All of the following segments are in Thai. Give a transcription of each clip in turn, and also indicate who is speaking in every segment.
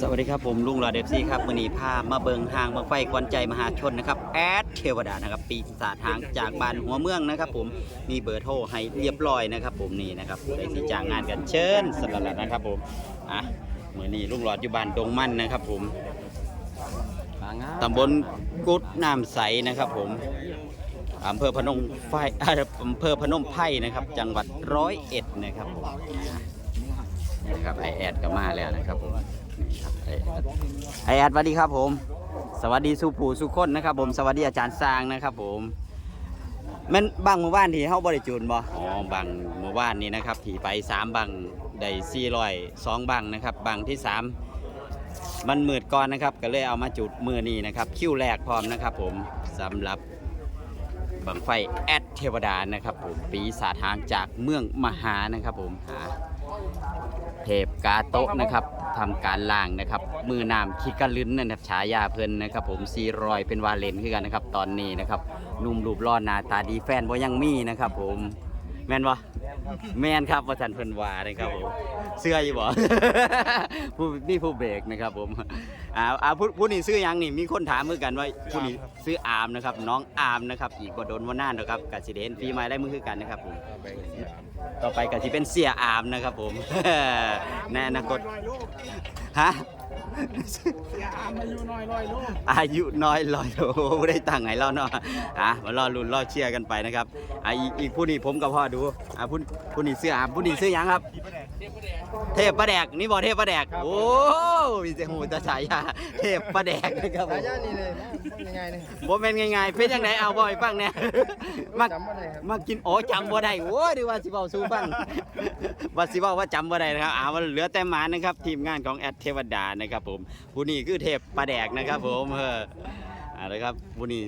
Speaker 1: สวัสดีครับผมลุงหลอดเอฟซีครับมือนี้พามาเบิงหางบังไฟควันใจมหาชนนะครับแอดเทวดานะครับ ปีศาจหางจากบ้านหัวเมืองนะครับ ผมมีเบอร์โทรให้เรียบร้อยนะครับ ผมนี่นะครับผู้ใดที่จ้างงานกันเชิญสำหรับนะครับ ผมอะมือนีลุงหลอดอยู่บ้านดงมั่นนะครับ ผมตำบลกุดน้ำใสนะครับ ผมอำเภอพนมไฟอำเภอพนมไพรนะครับ จังหวัดร้อยเอ็ดนะครับผม นะครับไอแอดก็มาแล้วนะครับผมนี่ครับไอแอดไอแอดสวัสดีครับผม สวัสดีสุผูสุคนนะครับ ผมสวัสดีอาจารย์สร้างนะครับผมแมันบางหมู่บ้านที่เฮาบ่ได้จูนบ่อ๋อบางหมู่บ้านนี่นะครับที่ไปสามบังได้400สองบังนะครับบังที่สามมันมืดก่อนนะครับ ก็เลยเอามาจุดมือนี้นะครับคิวแรกพร้อมนะครับ ผมสำหรับบังไฟแอดเทวดานะครับ ผมปีศาจหางจากเมืองมหานะครับ ผมหา เทพกาโตะนะครับทำการล่างนะครับ มือนามคิกะลึนนะครับฉายาเพิ่นนะครับ ผมซีรอยเป็นวาเลนคือกันนะครับ ตอนนี้นะครับหนุ่มรูปร่อหน้าตาดีแฟนบ่ยังมีนะครับ ผม แม่นบ่แม่นครับว่าสันเพิ่นว่านะครับผมเสื้ออยู่บ่ ผู้นี่ผู้เบรกนะครับผมอ่าอ่าผู้ผู้นี้ซื้อหยังนี่มีคนถามเหมือนกันว่าผู้นี้ซื้ออามนะครับ น้องอามนะครับ อีกบ่โดนว่านานนะครับกสิเดนฟีไม้ได้มือคือกันนะครับผมต่อไปก็สิเป็นเสียอามนะครับผม ในอนาคตฮะ
Speaker 2: อายุน้อยร้อยลูก
Speaker 1: อายุน้อยลอยโอ้ไม่ได้ตังไงเราเนาะอะมารอลุ้นรอเชียร์กันไปนะครับอะอีกอีกผู้นี้ผมกับพ่อดูอะผู้ผู้นี้เสื้ออะผู้นี้เสื้อยังครับ เทพประแดกนี่บอเทพประแดกโอ้ มีเสียงหูตาฉายาเทพประแดกนะครับผม
Speaker 2: สายญาตินี่เลยยังไงเนี่ย
Speaker 1: บ่เป็นไงๆเป็นยังไงเอาบ่ให้ฟังแหน่มา
Speaker 2: จำอะไรครับ
Speaker 1: มากินโอ้จำบ่ได้โอ้ยดีว่าสิเว้าสู้ฟังว่าสิเว้าว่าจำบ่ได้นะครับอ่ามันเหลือแต่หมานะครับ ทีมงานของแอดเทวดานะครับผมผู้นี้คือเทพประแดกนะครับ ผมเอออ่าแล้วครับผู้นี้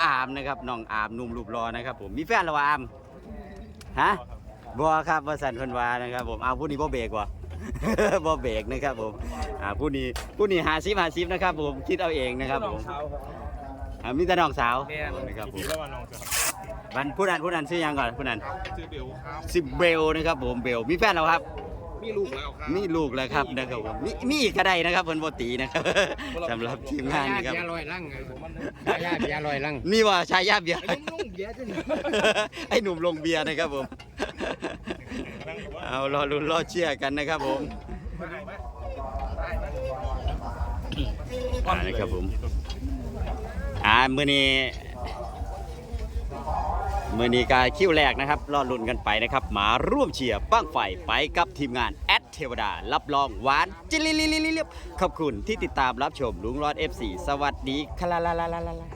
Speaker 1: อามนะครับน้องอามหนุ่มรูปรอนะครับ ผมมีแฟนแล้ววะอามฮะบ่ครับว่าสันเพิ่นว่านะครับ ผมเอาผู้นี้บ่เบรกว่ะ บ่เบรกนะครับผมอ่าผู้นี้ผู้นี้50 50นะครับผมคิดเอาเองนะครับผมอ่ามีแต่น้องสาวนะครับผม
Speaker 3: แล้ววันน้องจะครับ
Speaker 1: วันผู้นั้นผู้นั้นชื่อหยังก่อนผู้นั้น
Speaker 3: ชื่อเบลครับ
Speaker 1: สิบเบลนะครับผมเบลมีแฟนแล้วครับ
Speaker 3: มีลูกแล้วครับ
Speaker 1: มีลูกแล้วครับนะครับผมมีมีอีกก็ได้นะครับเพิ่นบ่ตีนะครับสำหรับทีมงานนะครับ
Speaker 2: เบียร์ลอยลังสายญาติเบียร์ลอยลัง
Speaker 1: นี่ว่าชายาเบียร์
Speaker 2: นุ่งเบียร์จน
Speaker 1: ไอ้หนุ่มลงเบียร์นะครับผม เอารอลุ้นรอเชียร์กันนะครับผมอ่านะครับผมอ่ามื้อนี้มื้อนี้การคิ้วแรกนะครับรอลุ้นกันไปนะครับมาร่วมเชียร์บ้างไฟไปกับทีมงานแอดเทวดา รับรองหวานจิลิลิลิลิลิขอบคุณที่ติดตามรับชมลุงรอด F4 สวัสดีคลาลาลาลาลา